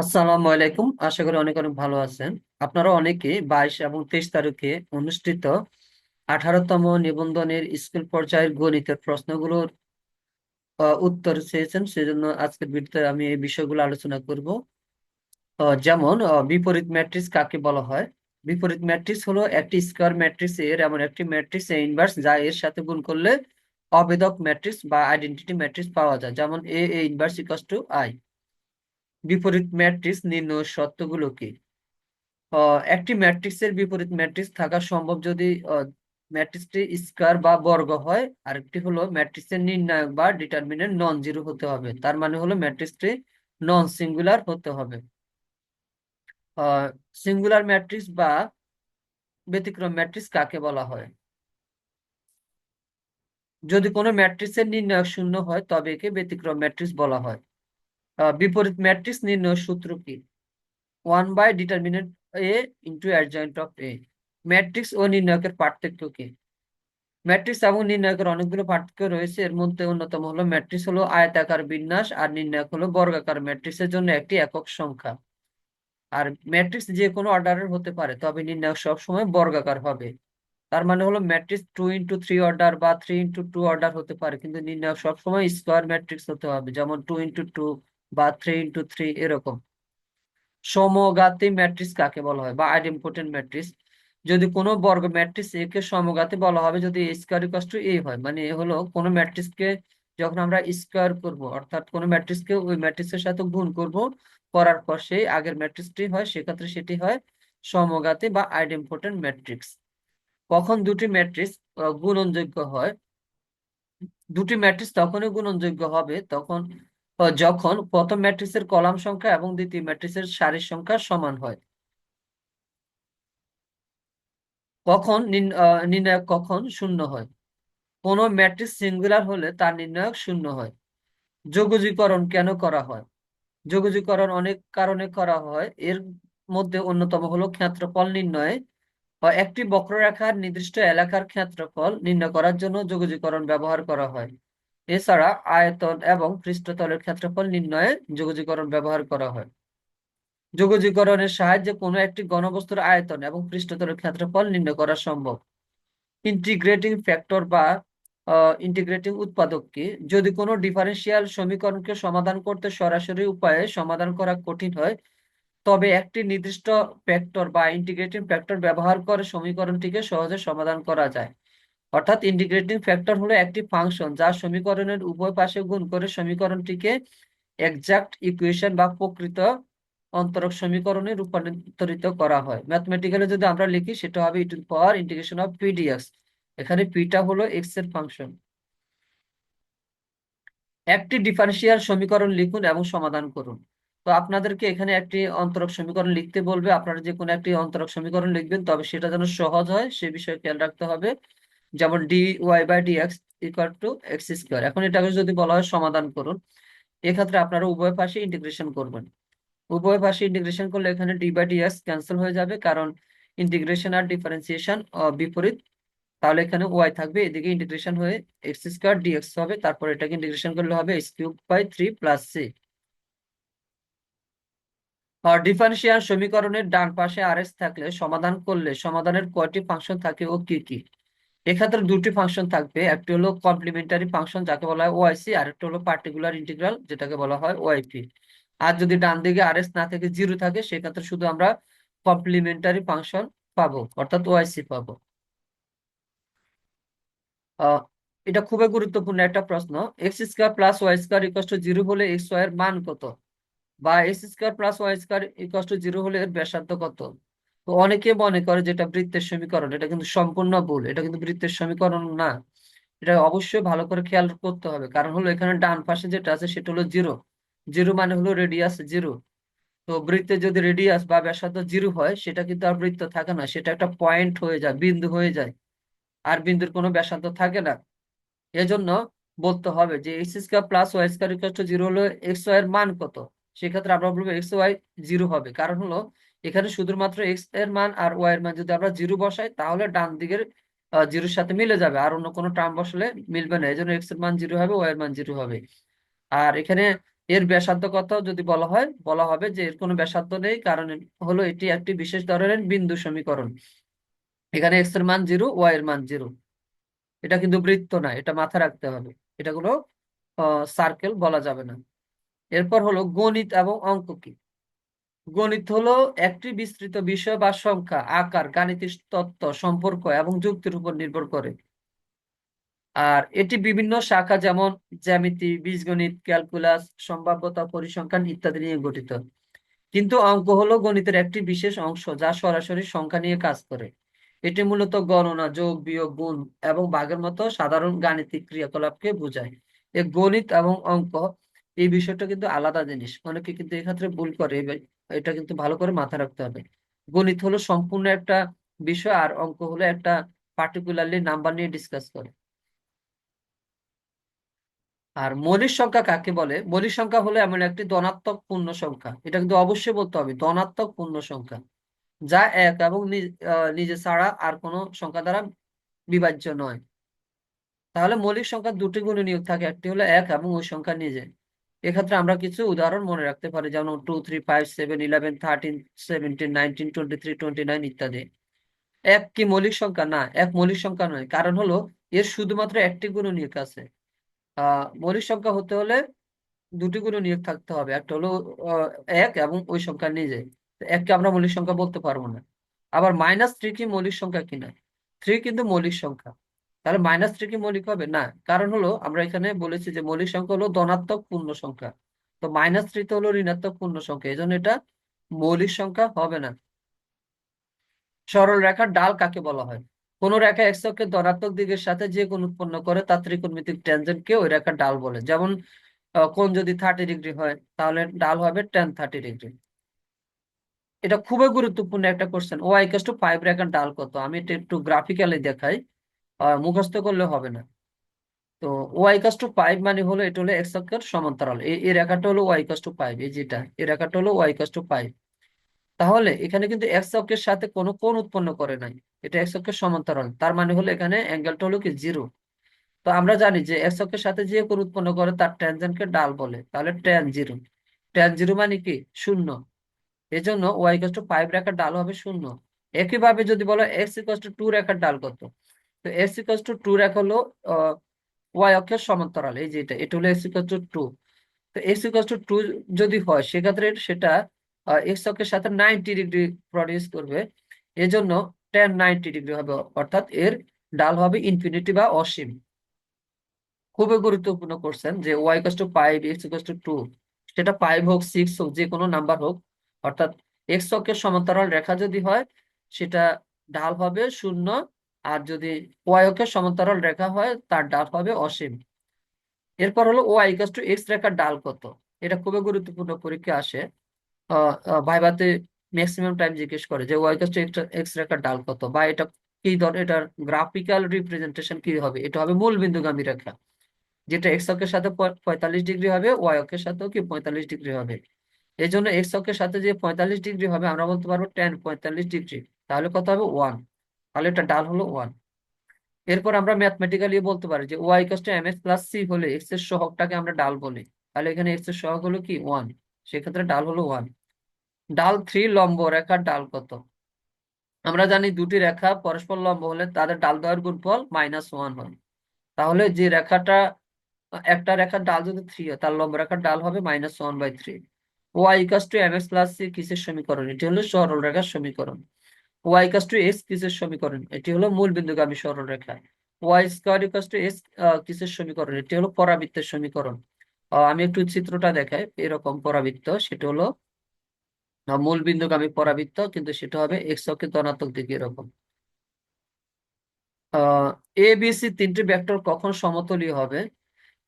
আসসালামু আলাইকুম। আশা করি অনেক অনেক ভালো আছেন। আপনারা অনেকে বাইশ এবং তেইশ তারিখে অনুষ্ঠিত আঠারোতম নিবন্ধনের স্কুল পর্যায়ের গণিতের প্রশ্নগুলোর উত্তর চেয়েছেন। সেজন্য আজকের ভিডিওতে আমি এই বিষয়গুলো আলোচনা করব। যেমন বিপরীত ম্যাট্রিক্স কাকে বলা হয়? বিপরীত ম্যাট্রিক্স হলো একটি স্কোয়ার ম্যাট্রিক্স এর এমন একটি ম্যাট্রিক্স, এ ইনভার্স, যা এর সাথে গুণ করলে অভেদক ম্যাট্রিক্স বা আইডেন্টিটি ম্যাট্রিক্স পাওয়া যায়। যেমন, A A inverse equals to I. বিপরীত ম্যাট্রিক্স নির্ণয় শর্তগুলো কি? একটি ম্যাট্রিক্সের বিপরীত ম্যাট্রিক্স থাকা সম্ভব যদি ম্যাট্রিক্সটি স্কয়ার বা বর্গ হয়, আরেকটি হলো ম্যাট্রিক্সের নির্ণায়ক বা ডিটারমিনেন্ট নন জিরো হতে হবে। তার মানে হলো ম্যাট্রিক্সটি নন সিঙ্গুলার হতে হবে। সিঙ্গুলার ম্যাট্রিক্স বা ব্যতিক্রম ম্যাট্রিক্স কাকে বলা হয়? যদি কোনো ম্যাট্রিক্সের নির্ণায়ক শূন্য হয়, তবে একে ব্যতিক্রম ম্যাট্রিক্স বলা হয়। বিপরীত ম্যাট্রিক্স নির্ণয় সূত্র কি? One by determinant A into adjoint of A matrix ও নির্ণায়কের পার্থক্য কি? ম্যাট্রিক্স এবং নির্ণায়কের অনেকগুলো পার্থক্য রয়েছে। এর মধ্যে অন্যতম হলো ম্যাট্রিক্স হলো আয়তাকার বিন্যাস আর নির্ণায়ক হলো বর্গাকার ম্যাট্রিক্সের জন্য একটি একক সংখ্যা। আর ম্যাট্রিক্স যে কোনো অর্ডারের হতে পারে, তবে নির্ণায়ক সবসময় বর্গাকার হবে। তার মানে হলো matrix two into three order বা থ্রি ইন্টু টু অর্ডার হতে পারে, কিন্তু নির্ণায়ক সবসময় স্কোয়ার ম্যাট্রিক্স হতে হবে। যেমন টু ইন্টু টু বা থ্রি ইন্টু থ্রি এরকম। সমঘাতী ম্যাট্রিক্স কাকে বলা হয়? বা আইডেম্পোটেন্ট ম্যাট্রিক্স যদি কোনো বর্গ ম্যাট্রিক্স এ কে সমঘাতী বলা হবে, যদি A square equal to A হয় মানে এ হলো কোনো ম্যাট্রিক্স কে যখন আমরা স্কোয়ার করব, অর্থাৎ কোনো ম্যাট্রিক্স কে ওই ম্যাট্রিক্সের সাথে গুণ করব, করার পর সেই আগের ম্যাট্রিক্সটি হয়, সেক্ষেত্রে সেটি হয় সমঘাতী বা আইডেম্পোটেন্ট ম্যাট্রিক্স কখন দুটি ম্যাট্রিক্স গুণনযোগ্য হয়? দুটি ম্যাট্রিক্স তখনই গুণনযোগ্য হবে, তখন যখন প্রথম ম্যাট্রিক্সের কলাম সংখ্যা এবং দ্বিতীয় ম্যাট্রিক্সের সারির সংখ্যা সমান হয়। কখন নির্ণায়ক কখন শূন্য হয়? কোন ম্যাট্রিক্স সিঙ্গুলার হলে তার নির্ণায়ক শূন্য হয়। যোগজীকরণ কেন করা হয়? যোগজীকরণ অনেক কারণে করা হয়। এর মধ্যে অন্যতম হলো ক্ষেত্রফল নির্ণয়ে বা একটি বক্ররেখার নির্দিষ্ট এলাকার ক্ষেত্রফল নির্ণয় করার জন্য যোগজীকরণ ব্যবহার করা হয়। এছাড়া আয়তন এবং পৃষ্ঠতলের ক্ষেত্রফল নির্ণয়ে যোগজীকরণ ব্যবহার করা হয়। যোগজীকরণের সাহায্যে কোনো একটি ঘনবস্তুর আয়তন এবং পৃষ্ঠতলের ক্ষেত্রফল নির্ণয় করা সম্ভব। ইন্টিগ্রেটিং ফ্যাক্টর বা ইন্টিগ্রেটিং উৎপাদক কি? যদি কোনো ডিফারেন্সিয়াল সমীকরণকে সমাধান করতে সরাসরি উপায়ে সমাধান করা কঠিন হয়, তবে একটি নির্দিষ্ট ফ্যাক্টর বা ইন্টিগ্রেটিং ফ্যাক্টর ব্যবহার করে সমীকরণটিকে সহজে সমাধান করা যায়। অর্থাৎ ইন্টিগ্রেটিং ফ্যাক্টর হলো একটি ফাংশন যা সমীকরণের উভয় পাশে গুণ করে সমীকরণটিকে এক্সাক্ট ইকুয়েশন বা প্রকৃত অন্তরক সমীকরণে রূপান্তরিত করা হয়। ম্যাথমেটিক্যালি যদি আমরা লিখি, সেটা হবে e to power integration of P D X এখানে পিটা হলো এক্সের ফাংশন একটি ডিফারেন্সিয়াল সমীকরণ লিখুন এবং সমাধান করুন। তো আপনাদেরকে এখানে একটি অন্তরক সমীকরণ লিখতে বলবে। আপনারা যে কোনো একটি অন্তরক সমীকরণ লিখবেন, তবে সেটা যেন সহজ হয়, সে বিষয়ে খেয়াল রাখতে হবে। যেমন D Y by D X equal to X square এখন এটাকে যদি বলা হয় সমাধান করুন, এক্ষেত্রে আপনারা উভয় পাশে ইন্টিগ্রেশন করবেন। উভয় পাশে ইন্টিগ্রেশন করলে এখানে D by D X cancel হয়ে যাবে, কারণ ইন্টিগ্রেশন আর ডিফারেন্সিয়েশন বিপরীত। তাহলে এখানে ওয়াই থাকবে, এদিকে ইন্টিগ্রেশন হয়ে এক্স স্কোয়ার ডিএক্স হবে, তারপর এটাকে ইন্টিগ্রেশন করলে হবে X cube by three plus C R differential সমীকরণের ডান পাশে আর এক্স থাকলে সমাধান করলে, সমাধানের কয়টি ফাংশন থাকে ও কি কি? এক্ষেত্রে দুটি ফাংশন থাকবে। একটি হলো কমপ্লিমেন্টারি ফাংশন যাকে বলা হয় ওআইসি আর একটা হলো পার্টিকুলার ইন্টিগ্রাল যেটাকে বলা হয় ওআইপি আর যদি ডান দিকে আর এস না থেকে জিরো থাকে, সেক্ষেত্রে শুধু আমরা কমপ্লিমেন্টারি ফাংশন পাবো, অর্থাৎ ওআইসি পাবো। এটা খুবই গুরুত্বপূর্ণ একটা প্রশ্ন। X square plus Y square equal to zero হলে এক্স ওয়াই এর মান কত? বা X square plus Y square equal to zero হলে এর ব্যাসার্ধ কত? তো অনেকে মনে করে যেটা বৃত্তের সমীকরণ, এটা কিন্তু সম্পূর্ণ ভুল, এটা কিন্তু বৃত্তের সমীকরণ না। এটা অবশ্যই ভালো করে খেয়াল করতে হবে। কারণ হলো এখানে ডান পাশে যেটা আছে সেটা হলো জিরো। জিরো মানে হলো রেডিয়াস জিরো তো বৃত্তে যদি রেডিয়াস বা ব্যাসার্ধ জিরো হয়, সেটা কিন্তু আর বৃত্ত থাকে না। সেটা একটা পয়েন্ট হয়ে যায়, বিন্দু হয়ে যায়। আর বিন্দুর কোনো ব্যাসার্ধ থাকে না। এজন্য বলতে হবে যে X square plus Y square equal to zero হলো এক্স ওয়াই এর মান কত? সেক্ষেত্রে আমরা বলব এক্স ওয়াই জিরো হবে। কারণ হলো এখানে শুধুমাত্র এক্সের মান আর ওয়াই এর মান যদি আমরা জিরো বসাই, তাহলে ডান দিকের জিরোর সাথে মিলে যাবে। আর অন্য কোনো টার্ম বসলে মিলবে না। এই জন্য এক্সের মান জিরো হবে ওয়াই এর মান জিরো হবে। আর এখানে এর ব্যাসার্ধ কত যদি বলা হয়, বলা হবে যে এর কোনো ব্যাসার্ধ নেই, কারণ হলো এটি একটি বিশেষ ধরনের বিন্দু সমীকরণ। এখানে এক্সের মান জিরো ওয়াই এর মান জিরো। এটা কিন্তু বৃত্ত না, এটা মাথায় রাখতে হবে। এটা কোনো সার্কেল বলা যাবে না। এরপর হলো গণিত এবং অঙ্ক কি? গণিত হলো একটি বিস্তৃত বিষয় বা সংখ্যা, আকার, গাণিতিক তত্ত্ব, সম্পর্ক এবং যুক্তির উপর নির্ভর করে। আর এটি বিভিন্ন শাখা যেমন জ্যামিতি, বীজগণিত, ক্যালকুলাস, সম্ভাব্যতা, পরিসংখ্যান ইত্যাদি নিয়ে গঠিত। কিন্তু অঙ্ক হলো গণিতের একটি বিশেষ অংশ যা সরাসরি সংখ্যা নিয়ে কাজ করে। এটি মূলত গণনা, যোগ, বিয়োগ, গুণ এবং ভাগের মতো সাধারণ গাণিতিক ক্রিয়াকলাপকে বোঝায়। এ গণিত এবং অঙ্ক এই বিষয়টা কিন্তু আলাদা জিনিস। অনেকে কিন্তু এক্ষেত্রে ভুল করে এটা কিন্তু ভালো করে মাথায় রাখতে হবে। গণিত হলো সম্পূর্ণ একটা বিষয়, আর অঙ্ক হলো একটা পার্টিকুলারলি নাম্বার নিয়ে ডিসকাস করে। আর মৌলিক সংখ্যা কাকে বলে? মৌলিক সংখ্যা হলো এমন একটি ধনাত্মক পূর্ণ সংখ্যা। এটা কিন্তু অবশ্যই বলতে হবে, ধনাত্মক পূর্ণ সংখ্যা, যা এক এবং নিজে ছাড়া আর কোনো সংখ্যা দ্বারা বিভাজ্য নয়। তাহলে মৌলিক সংখ্যা দুটি নিয়োগ থাকে, একটি হলো এক এবং ওই সংখ্যা নিজে এক্ষেত্রে আমরা কিছু উদাহরণ মনে রাখতে পারি, যেমন two three five seven eleven thirteen seventeen nineteen twenty three twenty nine ইত্যাদি। এক কি মৌলিক সংখ্যা? না, এক মৌলিক সংখ্যা নয়। কারণ হলো, এর শুধুমাত্র একটি নিয়োগ আছে। মৌলিক সংখ্যা হতে হলে দুটি নিয়োগ থাকতে হবে। একটা হলো এক এবং ওই সংখ্যা নিজে এককে আমরা মৌলিক সংখ্যা বলতে পারব না। আবার মাইনাস থ্রি কি মৌলিক সংখ্যা কিনা? থ্রি কিন্তু মৌলিক সংখ্যা। তাহলে মাইনাস থ্রি কি মৌলিক হবে? না, কারণ হলো আমরা এখানে বলেছি যে মৌলিক সংখ্যা হলো ধনাত্মক পূর্ণ সংখ্যা। তো মাইনাস থ্রি তো হলো ঋণাত্মক পূর্ণ সংখ্যা, এই জন্য এটা মৌলিক সংখ্যা হবে না। সরল রেখার ডাল কাকে বলা হয়? কোন রেখা এক্স অক্ষের ধনাত্মক দিকের সাথে যে কোন উৎপন্ন করে, তার ত্রিকোণমিতিক কে ওই রেখার ডাল বলে। যেমন কোন যদি থার্টি ডিগ্রি হয়, তাহলে ডাল হবে টেন থার্টি ডিগ্রি এটা খুবই গুরুত্বপূর্ণ একটা কোশ্চেন ও আইকাস টু ফাইভ রেখার ডাল কত? আমি এটা একটু গ্রাফিক্যালি দেখাই। মুখস্থ করলে হবে না। তো ওয়াই কাস টু ফাইভ মানে হলো এটা হলো এক্স অক্ষের সমান্তরাল। এই রেখাটা হলো ওয়াই কাস টু ফাইভ এই যেটা এই রেখাটা হলো ওয়াই কাস টু ফাইভ তাহলে এখানে কিন্তু এক্স অক্ষের সাথে কোনো কোণ উৎপন্ন করে নাই, এটা এক্স অক্ষের সমান্তরাল, তার মানে হলো এখানে অ্যাঙ্গেলটা হলো কি জিরো তো আমরা জানি যে এক্স অক্ষের সাথে যে কোণ উৎপন্ন করে তার ট্যানজেন্টকে ডাল বলে, তাহলে ট্যান জিরো ট্যান জিরো মানে কি? শূন্য। এজন্য ওয়াই কাস টু ফাইভ রেখার ডাল হবে শূন্য। একইভাবে যদি বলো এক্স ইকাস টু টু রেখার ডাল কত? তো এক্স ইকাস টু টু রেখা হলো ওয়াই অক্ষের সমান্তরাল, এই যে এটা হলো এক্স ইকাস টু টু তো এক্স ইকাস টু টু যদি হয়, সেক্ষেত্রে সেটা এক্স অক্ষের সাথে নাইনটি ডিগ্রি প্রডিউস করবে। এজন্য টেন নাইনটি ডিগ্রি হবে, অর্থাৎ এর ডাল হবে ইনফিনিটি বা অসীম। খুবই গুরুত্বপূর্ণ করছেন যে Y equals to five X equals to two সেটা ফাইভ হোক সিক্স হোক, যে কোনো নাম্বার হোক, অর্থাৎ এক্স অক্ষের সমান্তরাল রেখা যদি হয়, সেটা ঢাল হবে শূন্য আর যদি ওয়াই অক্ষের সমান্তরাল রেখা হয়, তার ডাল হবে অসীম। এরপর হলো ওয়াই ইকাস টু এক্স রেখার ডাল কত? এটা খুবই গুরুত্বপূর্ণ পরীক্ষা আসে। ভাইবাতে ম্যাক্সিমাম টাইম জিজ্ঞেস করে যে ওয়াই ইকাস টু এক্স রেখার ডাল কত? বা এটা কি ধর, এটার গ্রাফিক্যাল রিপ্রেজেন্টেশন কি হবে? এটা হবে মূল বিন্দুগামী রেখা। যেটা এক্স অক্ষের সাথে পঁয়তাল্লিশ ডিগ্রি হবে ওয়াই অক্ষের সাথেও কি পঁয়তাল্লিশ ডিগ্রি হবে? এই জন্য এক্স অক্ষের সাথে যে পঁয়তাল্লিশ ডিগ্রি হবে, আমরা বলতে পারব টেন পঁয়তাল্লিশ ডিগ্রি। তাহলে কত হবে? ওয়ান তাহলে এটা ডাল হলো ওয়ান এরপর আমরা ম্যাথমেটিক্যালি বলতে পারি যে Y equals to M X plus C হলে এক্সের সহগটাকে আমরা ডাল বলি। তাহলে এখানে এক্সের সহগ হলো কি? ওয়ান সেক্ষেত্রে ডাল হলো ওয়ান ডাল থ্রি লম্ব রেখার ডাল কত? আমরা জানি দুটি রেখা পরস্পর লম্ব হলে তাদের ডাল দেওয়ার গুণফল মাইনাস ওয়ান হয়। তাহলে যে রেখাটা, একটা রেখার ডাল যদি থ্রি হয়, তার লম্ব রেখার ডাল হবে minus one by three Y equals to M X plus C কিসের সমীকরণ? এটি হলো সরল রেখার সমীকরণ। ওয়াই ইকাস টু এক্স কিসের সমীকরণ? এটি হলো মূল বিন্দুগামী সরল রেখা Y square equals to X কিসের সমীকরণ? এটি হলো পরাবৃত্তের সমীকরণ। আমি একটু চিত্রটা দেখাই, এরকম পরাবৃত্ত, সেটা হলো মূল বিন্দুগামী পরাবৃত্ত, কিন্তু সেটা হবে এক্স অক্ষের ধনাত্মক দিকে এরকম। এ বি সি তিনটি ভেক্টর কখন সমতলীয় হবে?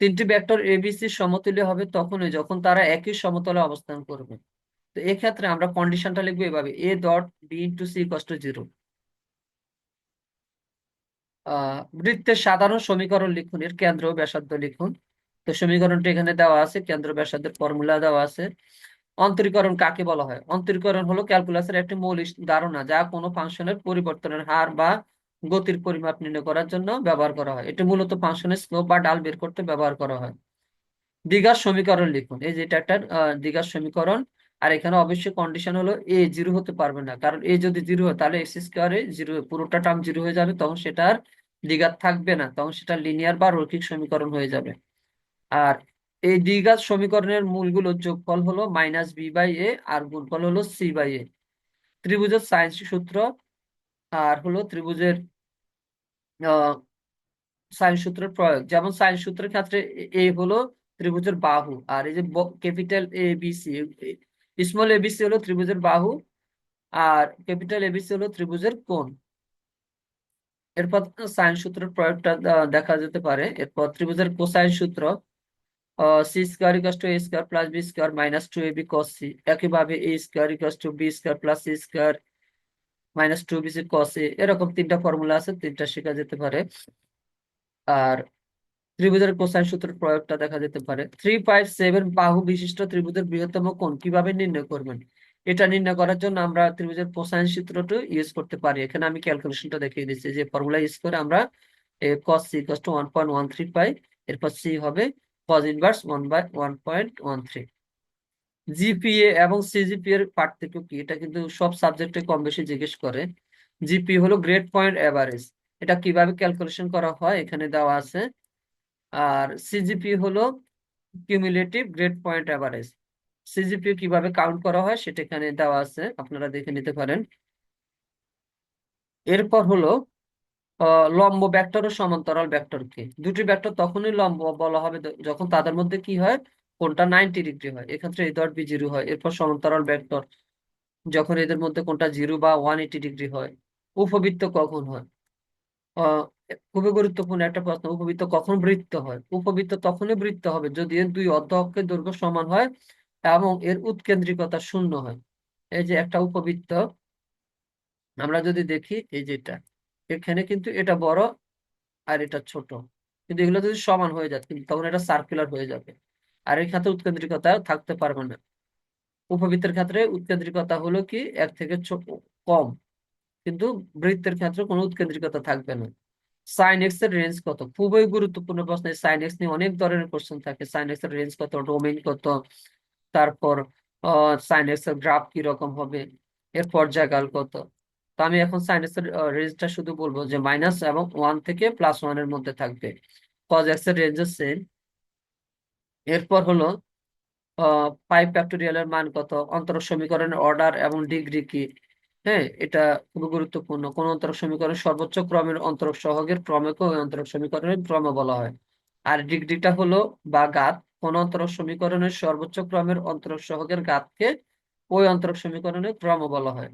তিনটি ভেক্টর এ বি সমতলীয় হবে তখনই যখন তারা একই সমতলে অবস্থান করবে। তো এক্ষেত্রে আমরা কন্ডিশনটা লিখব এভাবে A dot B into C কষ্ট জিরো বৃত্তের সাধারণ সমীকরণ লিখুন, এর কেন্দ্র ব্যাসার্ধ লিখুন। তো সমীকরণটা এখানে দেওয়া আছে, কেন্দ্র ব্যাসার্ধের ফর্মুলা দেওয়া আছে। অন্তরীকরণ কাকে বলা হয়? অন্তরীকরণ হলো ক্যালকুলাসের একটি মৌলিক ধারণা, যা কোনো ফাংশনের পরিবর্তনের হার বা গতির পরিমাপ নির্ণয় করার জন্য ব্যবহার করা হয়। এটি মূলত ফাংশনের স্লোপ বা ডাল বের করতে ব্যবহার করা হয়। দ্বিঘাত সমীকরণ লিখুন, এই যে এটা একটা দ্বিঘাত সমীকরণ। আর এখানে অবশ্যই কন্ডিশন হলো এ জিরো হতে পারবে না। কারণ এ যদি জিরো হয়, তাহলে এক্স স্কোয়ারে জিরো পুরোটা টার্ম জিরো হয়ে যাবে, তখন সেটা আর দ্বিঘাত থাকবে না, তখন সেটা লিনিয়ার বা রৈখিক সমীকরণ হয়ে যাবে। আর এই দ্বিঘাত সমীকরণের মূলগুলোর যোগফল হলো মাইনাস বি বাই এ আর গুণফল হলো সি বাই এ ত্রিভুজের সাইন সূত্র, আর হলো ত্রিভুজের সাইন সূত্রের প্রয়োগ। যেমন সাইন সূত্রের ক্ষেত্রে এ হলো ত্রিভুজের বাহু, আর এই যে capital A B C small A B C হলো ত্রিভুজের বাহু আর ক্যাপিটাল এবিসি হলো ত্রিভুজের কোণ। এরপর সাইন সূত্রের প্রয়োগটা দেখা যেতে পারে। এরপর ত্রিভুজের কোসাইন সূত্র C square equals to A square plus B square minus two A B cos C একইভাবে A square equals to B square plus C square minus two B C cos A এরকম তিনটা formula আছে, তিনটা শেখা যেতে পারে। আর ত্রিভুজের cosine সূত্রের প্রয়োগটা দেখা যেতে পারে। থ্রি ফাইভ সেভেন বাহু বিশিষ্ট ত্রিভুজের বৃহত্তম কোণ কীভাবে নির্ণয় করবেন? এটা নির্ণয় করার জন্য আমরা ত্রিভুজের কোসাইন সূত্রটা ইউজ করতে পারি। এখানে আমি ক্যালকুলেশনটা দেখিয়ে দিচ্ছি যে ফর্মুলা ইউজ করে আমরা cos C equal to one point one three পাই এরপর সি হবে cos inverse one by one point one three GPA এবং সিজিপিএ এর পার্থক্য কি? এটা কিন্তু সব সাবজেক্টে কম বেশি জিজ্ঞেস করে। জিপি হলো গ্রেড পয়েন্ট এভারেজ এটা কীভাবে ক্যালকুলেশন করা হয়? এখানে দেওয়া আছে। আর সিজিপি হলো cumulative grade point average CGP কীভাবে কাউন্ট করা হয় সেটা এখানে দেওয়া আছে, আপনারা দেখে নিতে পারেন। এরপর হলো লম্ব ব্যাক্টর ও সমান্তরাল ভেক্টর কি। দুটি ব্যাক্টর তখনই লম্ব বলা হবে যখন তাদের মধ্যে কি হয়? কোনটা নাইনটি ডিগ্রি হয়। এক্ষেত্রে এ ডট বি জিরো হয়। এরপর সমান্তরাল ব্যাক্টর যখন এদের মধ্যে কোনটা জিরো বা ওয়ান এইটি ডিগ্রি হয়, উপবৃত্ত কখন হয়? খুবই গুরুত্বপূর্ণ একটা প্রশ্ন, উপবৃত্ত কখন বৃত্ত হয়? উপবৃত্ত তখনই বৃত্ত হবে যদি এর দুই অর্ধ অক্ষের দৈর্ঘ্য সমান হয় এবং এর উৎকেন্দ্রিকতা শূন্য হয়। এই যে একটা উপবৃত্ত, আমরা যদি দেখি এই যেটা এখানে কিন্তু এটা বড় আর এটা ছোট। কিন্তু এগুলো যদি সমান হয়ে যায়, কিন্তু তখন এটা সার্কুলার হয়ে যাবে। আর এই ক্ষেত্রে উৎকেন্দ্রিকতা থাকতে পারবে না। উপবৃত্তের ক্ষেত্রে উৎকেন্দ্রিকতা হলো কি? এক থেকে কম। কিন্তু বৃত্তের ক্ষেত্রে কোনো উৎকেন্দ্রিকতা থাকবে না। সাইন এক্সের রেঞ্জ কত? খুবই গুরুত্বপূর্ণ প্রশ্ন। সাইন এক্স নিয়ে অনেক ধরনের কোশ্চেন থাকে। সাইন এক্সের রেঞ্জ কত? ডোমেইন কত? তারপর সাইন এক্সের গ্রাফ কি রকম হবে? এর পর্যায়কাল কত? তো আমি এখন সাইন এক্সের রেঞ্জটা শুধু বলব যে মাইনাস এবং ওয়ান থেকে প্লাস ওয়ানের মধ্যে থাকবে। কজ এক্সের রেঞ্জ সেম এরপর হলো পাই ফ্যাক্টোরিয়ালের মান কত? অন্তরক সমীকরণের অর্ডার এবং ডিগ্রি কি? হ্যাঁ এটা খুবই গুরুত্বপূর্ণ। কোন অন্তরক সমীকরণের সর্বোচ্চ ক্রমের অন্তরক সহগের ক্রমকে ওই অন্তরক সমীকরণের ক্রম বলা হয়। আর ডিগ্রিটা হলো বা ঘাত কোন অন্তরক সমীকরণের সর্বোচ্চ ক্রমের অন্তরক সহগের ঘাতকে ওই অন্তরক সমীকরণের ক্রম বলা হয়।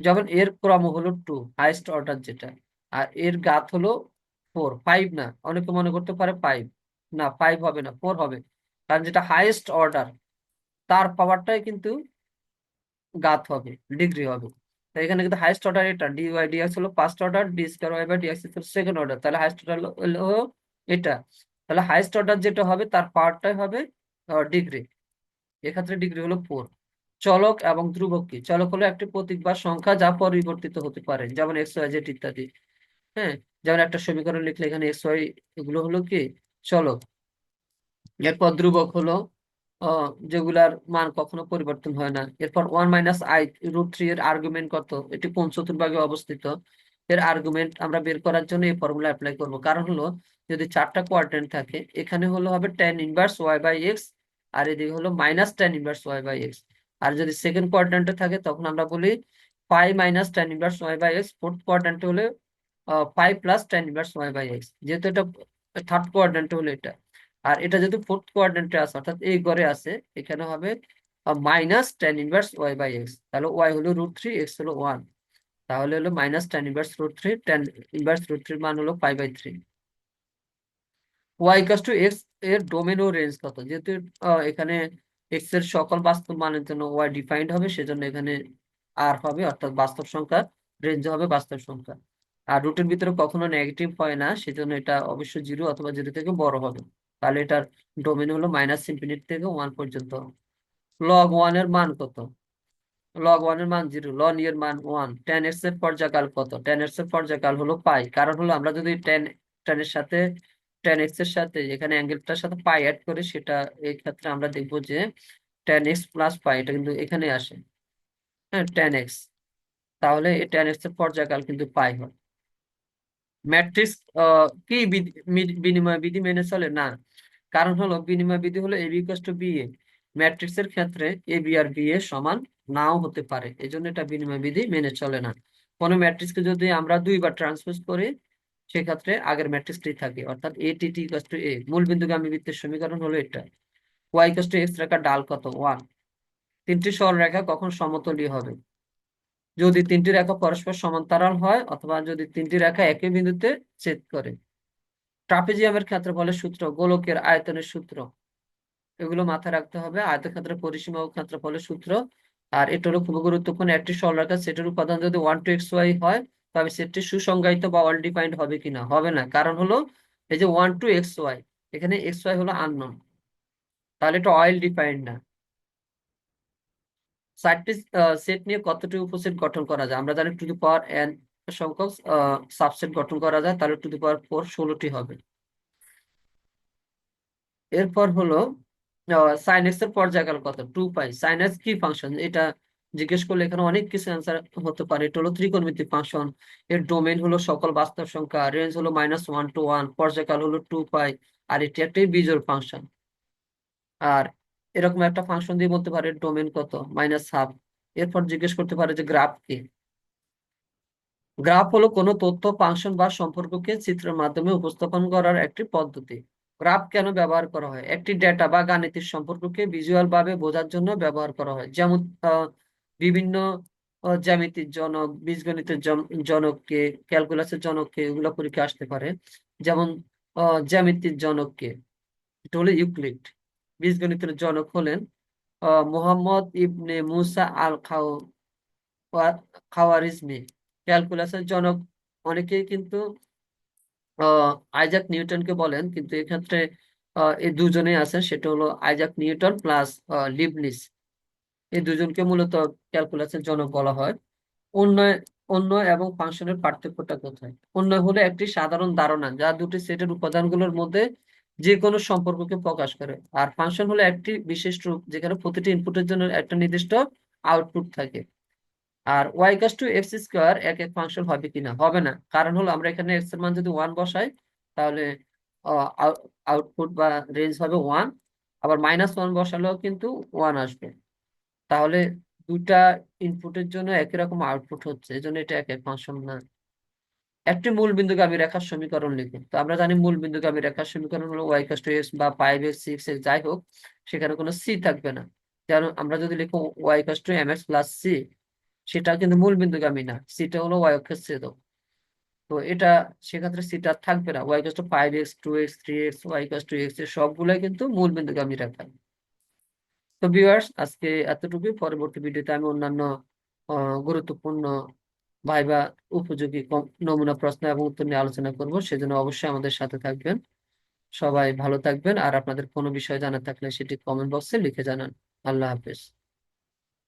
যেমন এর ক্রম হলো টু হাইস্ট অর্ডার যেটা। আর এর ঘাত হলো ফোর ফাইভ না, অনেকে মনে করতে পারে ফাইভ না ফাইভ হবে না ফোর হবে। কারণ যেটা হাইয়েস্ট অর্ডার তার পাওয়ারটাই কিন্তু ঘাত হবে ডিগ্রি হবে। তো এখানে কিন্তু হাইয়েস্ট অর্ডার এটা ডি ওয়াই ডিএক্স হলো first order D square Y by D X হলো সেকেন্ড অর্ডার তাহলে হাইয়েস্ট অর্ডার হলো এটা। তাহলে হাইয়েস্ট অর্ডার যেটা হবে তার পাওয়ারটাই হবে ডিগ্রি এক্ষেত্রে ডিগ্রি হলো ফোর চলক এবং ধ্রুবক কি? চলক হলো একটি প্রতীক বা সংখ্যা যা পরিবর্তিত হতে পারে, যেমন এক্স ওয়াই জেড ইত্যাদি। হ্যাঁ যেমন একটা সমীকরণ লিখলে এখানে এক্স ওয়াই এগুলো হলো কি? চলক। এরপর ধ্রুবক হলো যেগুলার মান কখনো পরিবর্তন হয় না। এরপর one minus I root three এর আর্গুমেন্ট কত? এটি কোন চতুর্ভাগে অবস্থিত। এর আর্গুমেন্ট আমরা বের করার জন্য এই ফর্মুলা অ্যাপ্লাই করব। কারণ হলো, যদি চারটা কোয়াড্রেন্ট থাকে, এখানে হলো হবে tan inverse Y by X আর এদিকে হলো minus tan inverse Y by X আর যদি সেকেন্ড কোয়াড্রেন্টে থাকে, তখন আমরা বলি pi minus tan inverse Y by X fourth কোয়াড্রেন্টে হলে pi plus tan inverse Y by X যেহেতু এটা থার্ড কোয়াড্রেন্টে হলো এটা। আর এটা যেহেতু ফোর্থ কোয়াড্রেন্টে আছে, অর্থাৎ এই ঘরে আছে, এখানে হবে minus tan inverse Y by X তাহলে ওয়াই হলো রুট থ্রি এক্স হলো ওয়ান তাহলে হলো minus tan inverse root three tan inverse root থ্রির মান হলো five by three Y equals to এক্সের ডোমেন ও রেঞ্জ কত? যেহেতু এখানে এক্সের সকল বাস্তব মানের জন্য ওয়াই ডিফাইন্ড হবে, সেজন্য এখানে আর হবে, অর্থাৎ বাস্তব সংখ্যা রেঞ্জ হবে বাস্তব সংখ্যা। আর রুটের ভিতরে কখনো নেগেটিভ হয় না, সেজন্য এটা অবশ্যই জিরো অথবা জিরো থেকে বড় হবে। তাহলে এটার ডোমেন হলো মাইনাস ইনফিনিটি থেকে ওয়ান পর্যন্ত। লগ ওয়ানের মান কত? লগ ওয়ানের মান জিরো লন এর মান ওয়ান টেন এর পর্যায়কাল কত? টেন এর পর্যায়কাল হলো পাই কারণ হলো আমরা যদি টেন টেন এর সাথে টেন এক্সের সাথে এখানে অ্যাঙ্গেলটার সাথে পাই অ্যাড করে, সেটা এই ক্ষেত্রে আমরা দেখব যে টেন এক্স প্লাস পাই এটা কিন্তু এখানে আসে। হ্যাঁ টেন এক্স তাহলে এই টেন এক্সের পর্যায়কাল কিন্তু পাই হয়। ম্যাট্রিক্স কি বিধি- বিনিময় বিধি মেনে চলে? না। কারণ হলো, বিনিময় বিধি হলো A B equal to B A matrix এর ক্ষেত্রে A B R B A সমান নাও হতে পারে। এই জন্য এটা বিনিময় বিধি মেনে চলে না। কোনো ম্যাট্রিক্সকে যদি আমরা দুইবার ট্রান্সপোজ করি, সেক্ষেত্রে আগের ম্যাট্রিক্সটি থাকে। অর্থাৎ এ টি টি ইকুয়াল টু এ মূল বিন্দুগামী বৃত্তের সমীকরণ হলো এটা। ওয়াই ইকুয়াল টু এক্স রেখা ডাল কত? ওয়ান তিনটি সরলরেখা কখন সমতলীয় হবে? যদি তিনটি রেখা পরস্পর সমান্তরাল হয় অথবা যদি তিনটি রেখা একই বিন্দুতে ছেদ করে। ট্রাপিজিয়ামের ক্ষেত্রফলের সূত্র, গোলকের আয়তনের সূত্র। এগুলো মাথায় রাখতে হবে। আয়তক্ষেত্রের পরিসীমা ও ক্ষেত্রফলের সূত্র। আর এটা হলো খুব গুরুত্বপূর্ণ। একটি সরলরেখা সেটের উপাদান যদি ওয়ান টু এক্স ওয়াই হয়, তবে সেটটি সুসংজ্ঞায়িত বা অল ডিফাইন্ড হবে কিনা? হবে না। কারণ হলো এই যে ওয়ান টু এক্স ওয়াই এখানে এক্স ওয়াই হলো আননোন তাহলে এটা অয়েল ডিফাইন্ড না। চারটি সেট নিয়ে কতটি উপসেট গঠন করা যায়? আমরা জানি টু দি পাওয়ার এন সংখ্যক সাবসেট গঠন করা যায়, তাহলে টু দি পাওয়ার ফোর ষোলোটি হবে। এরপর হলো সাইন এক্সের পর্যায়কাল কত? টু পাই সাইন এক্স কি ফাংশন এটা জিজ্ঞেস করলে এখানে অনেক কিছু অ্যান্সার হতে পারে। এটা হলো ত্রিকোণমিতিক ফাংশন এর ডোমেন হলো সকল বাস্তব সংখ্যা। রেঞ্জ হলো মাইনাস ওয়ান টু ওয়ান পর্যায়কাল হলো টু পাই আর এটি একটি বিজোড় ফাংশন আর এরকম একটা ফাংশন দিয়ে বলতে পারে ডোমেন কত? মাইনাস হাফ এরপর জিজ্ঞেস করতে পারে যে গ্রাফ কি? গ্রাফ হলো কোনো তথ্য ফাংশন বা সম্পর্ককে চিত্রের মাধ্যমে উপস্থাপন করার একটি পদ্ধতি। গ্রাফ কেন ব্যবহার করা হয়? একটি ডেটা বা গাণিতিক সম্পর্ককে ভিজুয়াল ভাবে বোঝার জন্য ব্যবহার করা হয়। যেমন বিভিন্ন জ্যামিতির জনক বীজগণিতের জন- জনককে ক্যালকুলাসের জনককে এগুলো পরীক্ষা আসতে পারে। যেমন জ্যামিতির জনককে। এটা হলো ইউক্লিড বীজগণিতের জনক হলেন মোহাম্মদ ইবনে মুসা আল খাও খাওয়ারিজমি। ক্যালকুলাসের জনক অনেকেই কিন্তু আইজাক নিউটনকে বলেন, কিন্তু এক্ষেত্রে এই দুজনেই আছেন সেটা হলো আইজাক নিউটন প্লাস লিবনিস। এই দুজনকে মূলত ক্যালকুলাসের জনক বলা হয়। উন্নয় অন্য এবং ফাংশনের পার্থক্যটা কোথায়? উন্নয় হলো একটি সাধারণ ধারণা, যা দুটি সেটের উপাদানগুলোর মধ্যে যে কোনো সম্পর্ককে প্রকাশ করে। আর ফাংশন হলো একটি বিশেষ রূপ, যেখানে প্রতিটি ইনপুটের জন্য একটা নির্দিষ্ট আউটপুট থাকে। আর Y equals to X square এক এক ফাংশন হবে কিনা? হবে না। কারণ হলো আমরা এখানে এক্সের মান যদি ওয়ান বসাই, তাহলে আউটপুট বা রেঞ্জ হবে ওয়ান আবার মাইনাস ওয়ান বসালেও কিন্তু ওয়ান আসবে। তাহলে দুটা ইনপুটের জন্য একই রকম আউটপুট হচ্ছে। এই জন্য এটা এক এক ফাংশন না। একটি মূল বিন্দুগামী রেখার সমীকরণ লিখুন। তো আমরা জানি মূল বিন্দুগামী রেখার সমীকরণ হলো ওয়াই কাস টু এক্স বা ফাইভ এক্স সিক্স এক্স যাই হোক, সেখানে কোনো সি থাকবে না। যেন আমরা যদি লিখো Y equals to M X plus C সেটা কিন্তু মূল বিন্দুগামী না সিটা হলো ওয়াই অক্ষের ছেদক। তো এটা সেক্ষেত্রে সিটা থাকবে না Y equals to five X two X three X Y equals to এক্সের সবগুলোই কিন্তু মূল বিন্দুগামী রেখা। তো ভিউয়ার্স আজকে এতটুকুই। পরবর্তী ভিডিওতে আমি অন্যান্য গুরুত্বপূর্ণ ভাইবা উপযোগী নমুনা প্রশ্ন এবং উত্তর নিয়ে আলোচনা করব, সেজন্য অবশ্যই আমাদের সাথে থাকবেন। সবাই ভালো থাকবেন, আর আপনাদের কোনো বিষয় জানা থাকলে সেটি কমেন্ট বক্সে লিখে জানান। আল্লাহ হাফেজ।